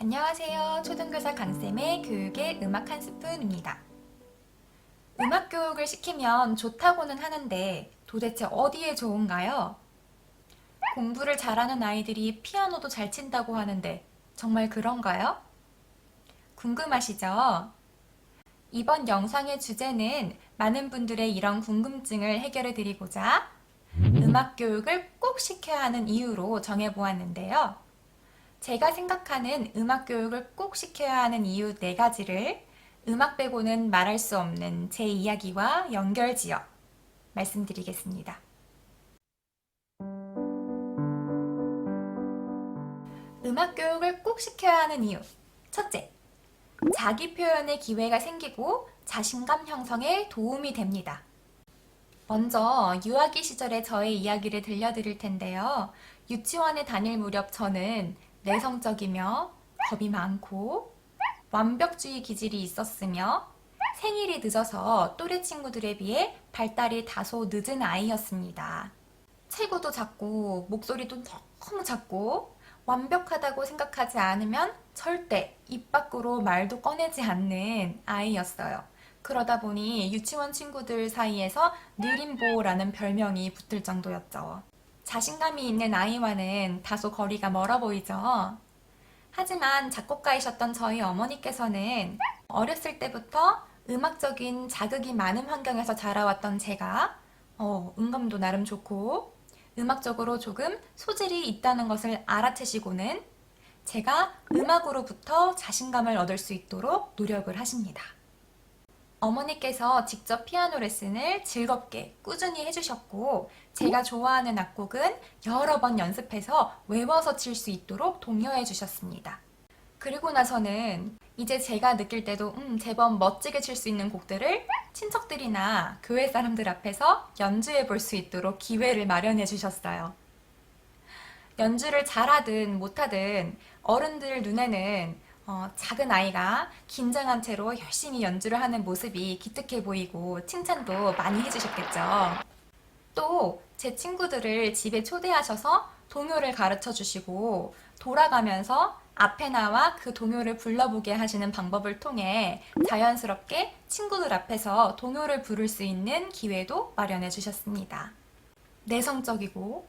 안녕하세요. 초등교사 강쌤의 교육의 음악 한 스푼입니다. 음악 교육을 시키면 좋다고는 하는데 도대체 어디에 좋은가요? 공부를 잘하는 아이들이 피아노도 잘 친다고 하는데 정말 그런가요? 궁금하시죠? 이번 영상의 주제는 많은 분들의 이런 궁금증을 해결해 드리고자 음악 교육을 꼭 시켜야 하는 이유로 정해 보았는데요. 제가 생각하는 음악 교육을 꼭 시켜야 하는 이유 네 가지를 음악 빼고는 말할 수 없는 제 이야기와 연결지어 말씀드리겠습니다. 음악 교육을 꼭 시켜야 하는 이유. 첫째, 자기 표현의 기회가 생기고 자신감 형성에 도움이 됩니다. 먼저 유아기 시절의 저의 이야기를 들려드릴 텐데요. 유치원에 다닐 무렵 저는 내성적이며 겁이 많고 완벽주의 기질이 있었으며 생일이 늦어서 또래 친구들에 비해 발달이 다소 늦은 아이였습니다. 체구도 작고 목소리도 너무 작고 완벽하다고 생각하지 않으면 절대 입 밖으로 말도 꺼내지 않는 아이였어요. 그러다 보니 유치원 친구들 사이에서 느림보라는 별명이 붙을 정도였죠. 자신감이 있는 아이와는 다소 거리가 멀어 보이죠. 하지만 작곡가이셨던 저희 어머니께서는 어렸을 때부터 음악적인 자극이 많은 환경에서 자라왔던 제가 어, 음감도 나름 좋고 음악적으로 조금 소질이 있다는 것을 알아채시고는 제가 음악으로부터 자신감을 얻을 수 있도록 노력을 하십니다. 어머니께서 직접 피아노 레슨을 즐겁게 꾸준히 해주셨고, 제가 좋아하는 악곡은 여러 번 연습해서 외워서 칠 수 있도록 독려해 주셨습니다. 그리고 나서는 이제 제가 느낄 때도 음, 제법 멋지게 칠 수 있는 곡들을 친척들이나 교회 사람들 앞에서 연주해 볼 수 있도록 기회를 마련해 주셨어요. 연주를 잘하든 못하든 어른들 눈에는 어, 작은 아이가 긴장한 채로 열심히 연주를 하는 모습이 기특해 보이고 칭찬도 많이 해주셨겠죠. 또 제 친구들을 집에 초대하셔서 동요를 가르쳐 주시고 돌아가면서 앞에 나와 그 동요를 불러보게 하시는 방법을 통해 자연스럽게 친구들 앞에서 동요를 부를 수 있는 기회도 마련해 주셨습니다. 내성적이고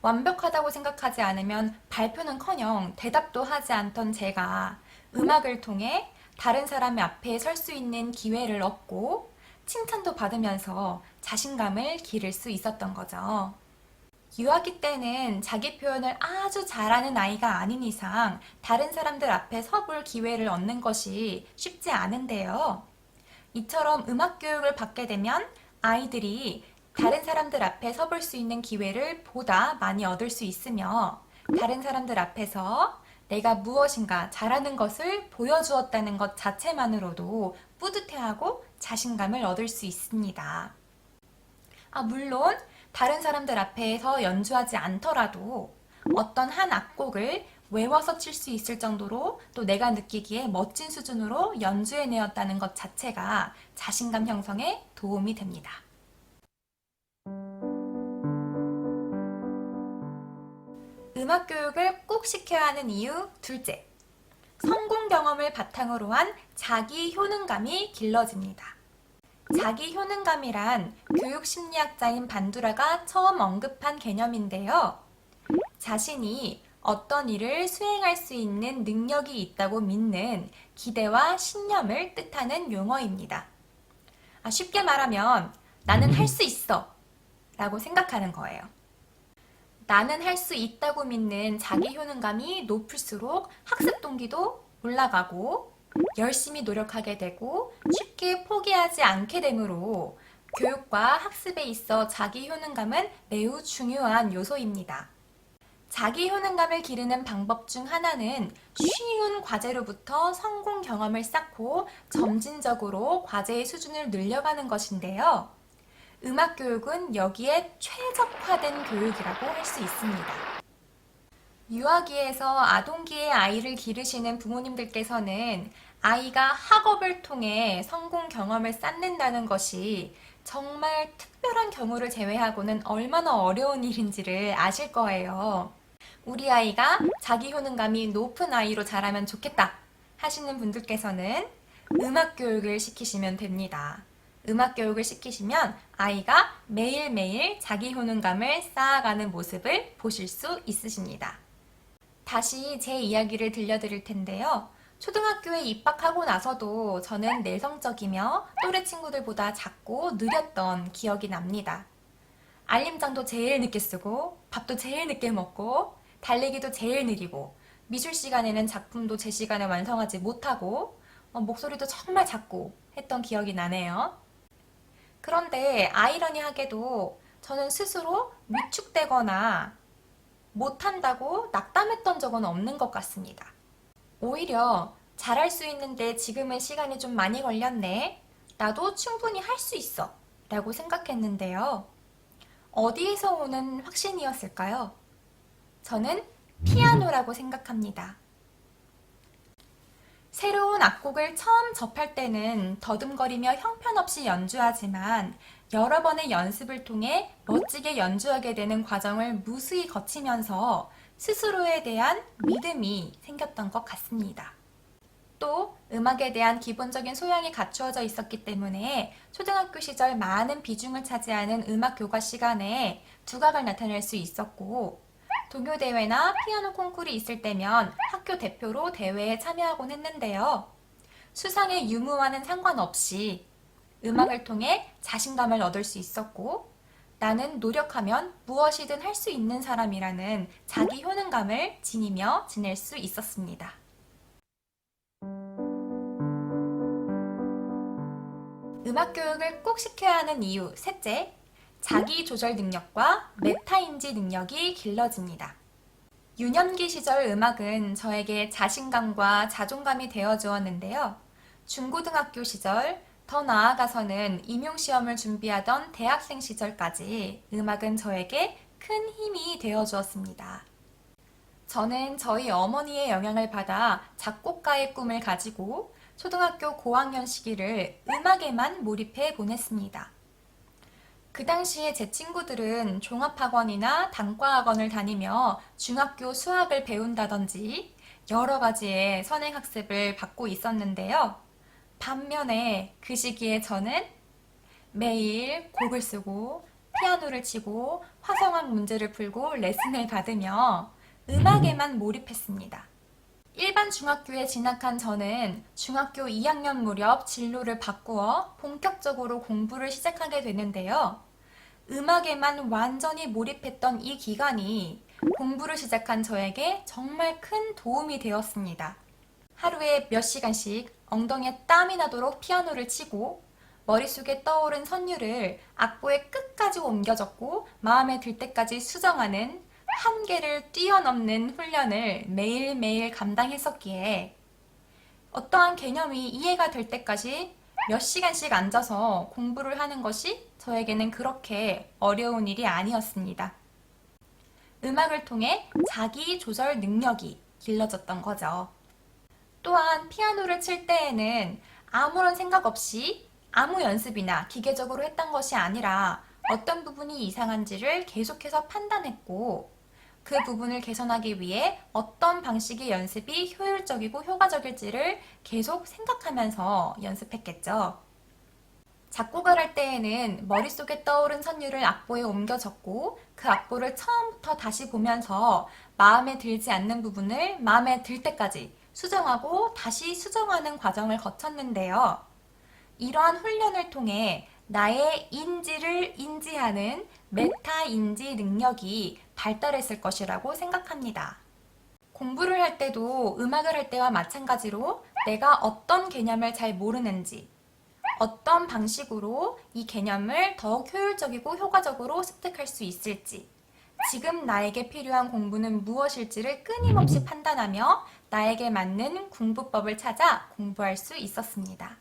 완벽하다고 생각하지 않으면 발표는 커녕 대답도 하지 않던 제가 음악을 통해 다른 사람의 앞에 설 수 있는 기회를 얻고 칭찬도 받으면서 자신감을 기를 수 있었던 거죠. 유아기 때는 자기 표현을 아주 잘하는 아이가 아닌 이상 다른 사람들 앞에 서볼 기회를 얻는 것이 쉽지 않은데요. 이처럼 음악 교육을 받게 되면 아이들이 다른 사람들 앞에 서볼 수 있는 기회를 보다 많이 얻을 수 있으며 다른 사람들 앞에서 내가 무엇인가 잘하는 것을 보여주었다는 것 자체만으로도 뿌듯해하고 자신감을 얻을 수 있습니다. 아, 물론 다른 사람들 앞에서 연주하지 않더라도 어떤 한 악곡을 외워서 칠 수 있을 정도로 또 내가 느끼기에 멋진 수준으로 연주해내었다는 것 자체가 자신감 형성에 도움이 됩니다. 음악 교육을 꼭 시켜야 하는 이유 둘째. 성공 경험을 바탕으로 한 자기 효능감이 길러집니다. 자기 효능감이란 교육 심리학자인 반두라가 처음 언급한 개념인데요. 자신이 어떤 일을 수행할 수 있는 능력이 있다고 믿는 기대와 신념을 뜻하는 용어입니다. 아, 쉽게 말하면 나는 할 수 있어 라고 생각하는 거예요. 나는 할 수 있다고 믿는 자기 효능감이 높을수록 학습 동기도 올라가고 열심히 노력하게 되고 쉽게 포기하지 않게 되므로 교육과 학습에 있어 자기 효능감은 매우 중요한 요소입니다. 자기 효능감을 기르는 방법 중 하나는 쉬운 과제로부터 성공 경험을 쌓고 점진적으로 과제의 수준을 늘려가는 것인데요. 음악 교육은 여기에 최적화된 교육이라고 할 수 있습니다. 유아기에서 아동기의 아이를 기르시는 부모님들께서는 아이가 학업을 통해 성공 경험을 쌓는다는 것이 정말 특별한 경우를 제외하고는 얼마나 어려운 일인지를 아실 거예요. 우리 아이가 자기 효능감이 높은 아이로 자라면 좋겠다 하시는 분들께서는 음악 교육을 시키시면 됩니다. 음악 교육을 시키시면 아이가 매일매일 자기 효능감을 쌓아가는 모습을 보실 수 있으십니다. 다시 제 이야기를 들려드릴 텐데요. 초등학교에 입학하고 나서도 저는 내성적이며 또래 친구들보다 작고 느렸던 기억이 납니다. 알림장도 제일 늦게 쓰고, 밥도 제일 늦게 먹고, 달리기도 제일 느리고, 미술 시간에는 작품도 제 시간에 완성하지 못하고, 어, 목소리도 정말 작고 했던 기억이 나네요. 그런데 아이러니하게도 저는 스스로 위축되거나 못한다고 낙담했던 적은 없는 것 같습니다. 오히려 잘할 수 있는데 지금은 시간이 좀 많이 걸렸네. 나도 충분히 할 수 있어. 라고 생각했는데요. 어디에서 오는 확신이었을까요? 저는 피아노라고 생각합니다. 새로운 악곡을 처음 접할 때는 더듬거리며 형편없이 연주하지만 여러 번의 연습을 통해 멋지게 연주하게 되는 과정을 무수히 거치면서 스스로에 대한 믿음이 생겼던 것 같습니다. 또 음악에 대한 기본적인 소양이 갖추어져 있었기 때문에 초등학교 시절 많은 비중을 차지하는 음악 교과 시간에 두각을 나타낼 수 있었고 동요대회나 피아노 콩쿠르이 있을 때면 학교 대표로 대회에 참여하곤 했는데요. 수상의 유무와는 상관없이 음악을 통해 자신감을 얻을 수 있었고 나는 노력하면 무엇이든 할 수 있는 사람이라는 자기 효능감을 지니며 지낼 수 있었습니다. 음악 교육을 꼭 시켜야 하는 이유 셋째, 자기 조절 능력과 메타인지 능력이 길러집니다. 유년기 시절 음악은 저에게 자신감과 자존감이 되어 주었는데요. 중고등학교 시절, 더 나아가서는 임용시험을 준비하던 대학생 시절까지 음악은 저에게 큰 힘이 되어 주었습니다. 저는 저희 어머니의 영향을 받아 작곡가의 꿈을 가지고 초등학교 고학년 시기를 음악에만 몰입해 보냈습니다. 그 당시에 제 친구들은 종합학원이나 단과학원을 다니며 중학교 수학을 배운다든지 여러 가지의 선행학습을 받고 있었는데요. 반면에 그 시기에 저는 매일 곡을 쓰고 피아노를 치고 화성학 문제를 풀고 레슨을 받으며 음악에만 몰입했습니다. 일반 중학교에 진학한 저는 중학교 2학년 무렵 진로를 바꾸어 본격적으로 공부를 시작하게 되는데요. 음악에만 완전히 몰입했던 이 기간이 공부를 시작한 저에게 정말 큰 도움이 되었습니다. 하루에 몇 시간씩 엉덩이에 땀이 나도록 피아노를 치고 머릿속에 떠오른 선율을 악보에 끝까지 옮겨 적고 마음에 들 때까지 수정하는 한계를 뛰어넘는 훈련을 매일매일 감당했었기에 어떠한 개념이 이해가 될 때까지 몇 시간씩 앉아서 공부를 하는 것이 저에게는 그렇게 어려운 일이 아니었습니다. 음악을 통해 자기 조절 능력이 길러졌던 거죠. 또한 피아노를 칠 때에는 아무런 생각 없이 아무 연습이나 기계적으로 했던 것이 아니라 어떤 부분이 이상한지를 계속해서 판단했고 그 부분을 개선하기 위해 어떤 방식의 연습이 효율적이고 효과적일지를 계속 생각하면서 연습했겠죠. 작곡을 할 때에는 머릿속에 떠오른 선율을 악보에 옮겨 적고 그 악보를 처음부터 다시 보면서 마음에 들지 않는 부분을 마음에 들 때까지 수정하고 다시 수정하는 과정을 거쳤는데요. 이러한 훈련을 통해 나의 인지를 인지하는 메타 인지 능력이 발달했을 것이라고 생각합니다. 공부를 할 때도 음악을 할 때와 마찬가지로 내가 어떤 개념을 잘 모르는지, 어떤 방식으로 이 개념을 더욱 효율적이고 효과적으로 습득할 수 있을지, 지금 나에게 필요한 공부는 무엇일지를 끊임없이 판단하며 나에게 맞는 공부법을 찾아 공부할 수 있었습니다.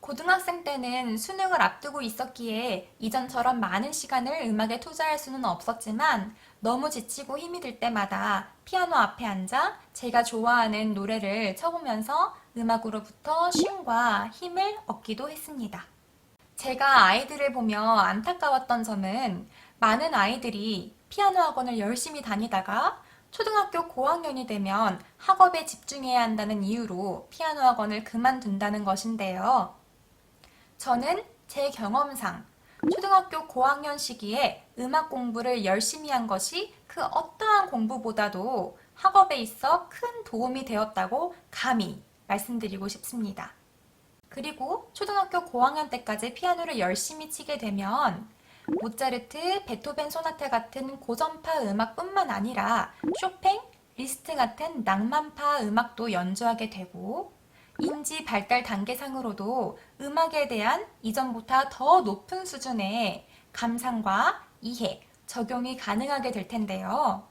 고등학생 때는 수능을 앞두고 있었기에 이전처럼 많은 시간을 음악에 투자할 수는 없었지만 너무 지치고 힘이 들 때마다 피아노 앞에 앉아 제가 좋아하는 노래를 쳐보면서 음악으로부터 쉼과 힘을 얻기도 했습니다. 제가 아이들을 보며 안타까웠던 점은 많은 아이들이 피아노 학원을 열심히 다니다가 초등학교 고학년이 되면 학업에 집중해야 한다는 이유로 피아노 학원을 그만둔다는 것인데요. 저는 제 경험상 초등학교 고학년 시기에 음악 공부를 열심히 한 것이 그 어떠한 공부보다도 학업에 있어 큰 도움이 되었다고 감히 말씀드리고 싶습니다. 그리고 초등학교 고학년 때까지 피아노를 열심히 치게 되면 모차르트, 베토벤 소나타 같은 고전파 음악뿐만 아니라 쇼팽, 리스트 같은 낭만파 음악도 연주하게 되고 인지 발달 단계상으로도 음악에 대한 이전보다 더 높은 수준의 감상과 이해, 적용이 가능하게 될 텐데요.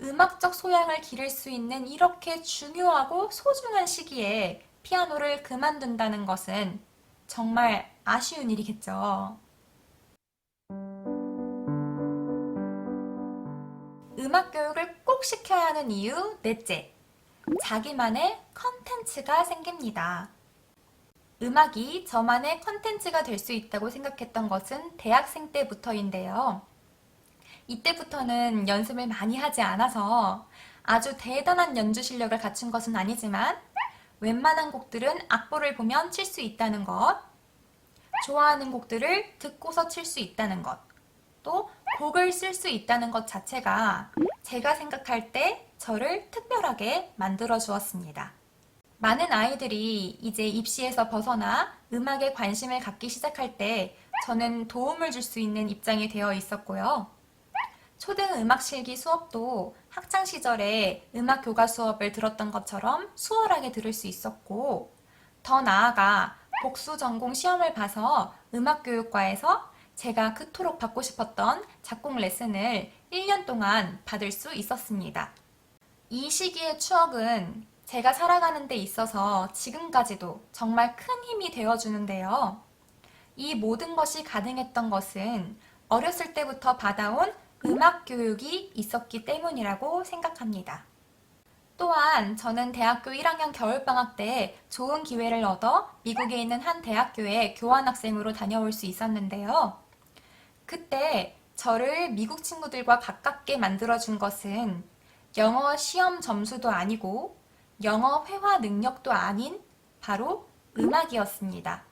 음악적 소양을 기를 수 있는 이렇게 중요하고 소중한 시기에 피아노를 그만둔다는 것은 정말 아쉬운 일이겠죠. 음악 교육을 꼭 시켜야 하는 이유 넷째. 자기만의 컨텐츠가 생깁니다. 음악이 저만의 컨텐츠가 될 수 있다고 생각했던 것은 대학생 때부터인데요. 이때부터는 연습을 많이 하지 않아서 아주 대단한 연주 실력을 갖춘 것은 아니지만 웬만한 곡들은 악보를 보면 칠 수 있다는 것, 좋아하는 곡들을 듣고서 칠 수 있다는 것, 또 곡을 쓸 수 있다는 것 자체가 제가 생각할 때 저를 특별하게 만들어 주었습니다. 많은 아이들이 이제 입시에서 벗어나 음악에 관심을 갖기 시작할 때 저는 도움을 줄 수 있는 입장이 되어 있었고요. 초등 음악 실기 수업도 학창 시절에 음악 교과 수업을 들었던 것처럼 수월하게 들을 수 있었고, 더 나아가 복수 전공 시험을 봐서 음악 교육과에서 제가 그토록 받고 싶었던 작곡 레슨을 1년 동안 받을 수 있었습니다. 이 시기의 추억은 제가 살아가는 데 있어서 지금까지도 정말 큰 힘이 되어주는데요. 이 모든 것이 가능했던 것은 어렸을 때부터 받아온 음악 교육이 있었기 때문이라고 생각합니다. 또한 저는 대학교 1학년 겨울방학 때 좋은 기회를 얻어 미국에 있는 한 대학교에 교환학생으로 다녀올 수 있었는데요. 그때 저를 미국 친구들과 가깝게 만들어준 것은 영어 시험 점수도 아니고 영어 회화 능력도 아닌 바로 음악이었습니다.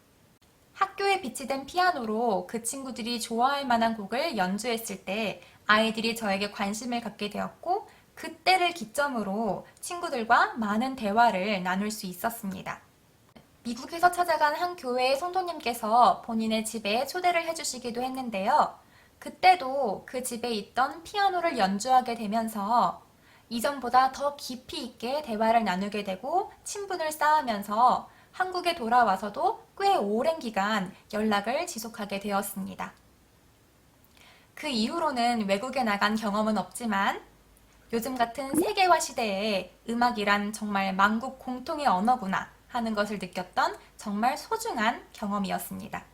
학교에 비치된 피아노로 그 친구들이 좋아할 만한 곡을 연주했을 때 아이들이 저에게 관심을 갖게 되었고 그때를 기점으로 친구들과 많은 대화를 나눌 수 있었습니다. 미국에서 찾아간 한 교회의 성도님께서 본인의 집에 초대를 해주시기도 했는데요. 그때도 그 집에 있던 피아노를 연주하게 되면서 이전보다 더 깊이 있게 대화를 나누게 되고 친분을 쌓으면서 한국에 돌아와서도 꽤 오랜 기간 연락을 지속하게 되었습니다. 그 이후로는 외국에 나간 경험은 없지만 요즘 같은 세계화 시대에 음악이란 정말 만국 공통의 언어구나 하는 것을 느꼈던 정말 소중한 경험이었습니다.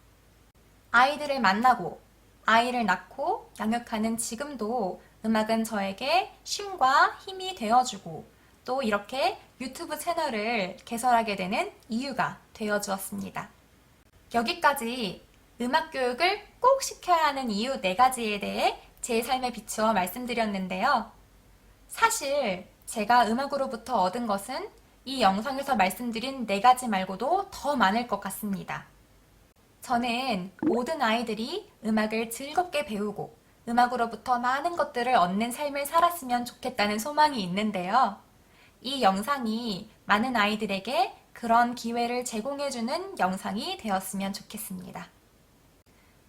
아이들을 만나고 아이를 낳고 양육하는 지금도 음악은 저에게 쉼과 힘이 되어주고 또 이렇게 유튜브 채널을 개설하게 되는 이유가 되어주었습니다. 여기까지 음악 교육을 꼭 시켜야 하는 이유 네 가지에 대해 제 삶에 비추어 말씀드렸는데요. 사실 제가 음악으로부터 얻은 것은 이 영상에서 말씀드린 네 가지 말고도 더 많을 것 같습니다. 저는 모든 아이들이 음악을 즐겁게 배우고 음악으로부터 많은 것들을 얻는 삶을 살았으면 좋겠다는 소망이 있는데요. 이 영상이 많은 아이들에게 그런 기회를 제공해주는 영상이 되었으면 좋겠습니다.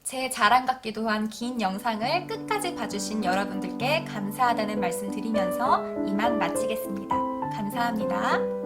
제 자랑 같기도 한 긴 영상을 끝까지 봐주신 여러분들께 감사하다는 말씀 드리면서 이만 마치겠습니다. 감사합니다.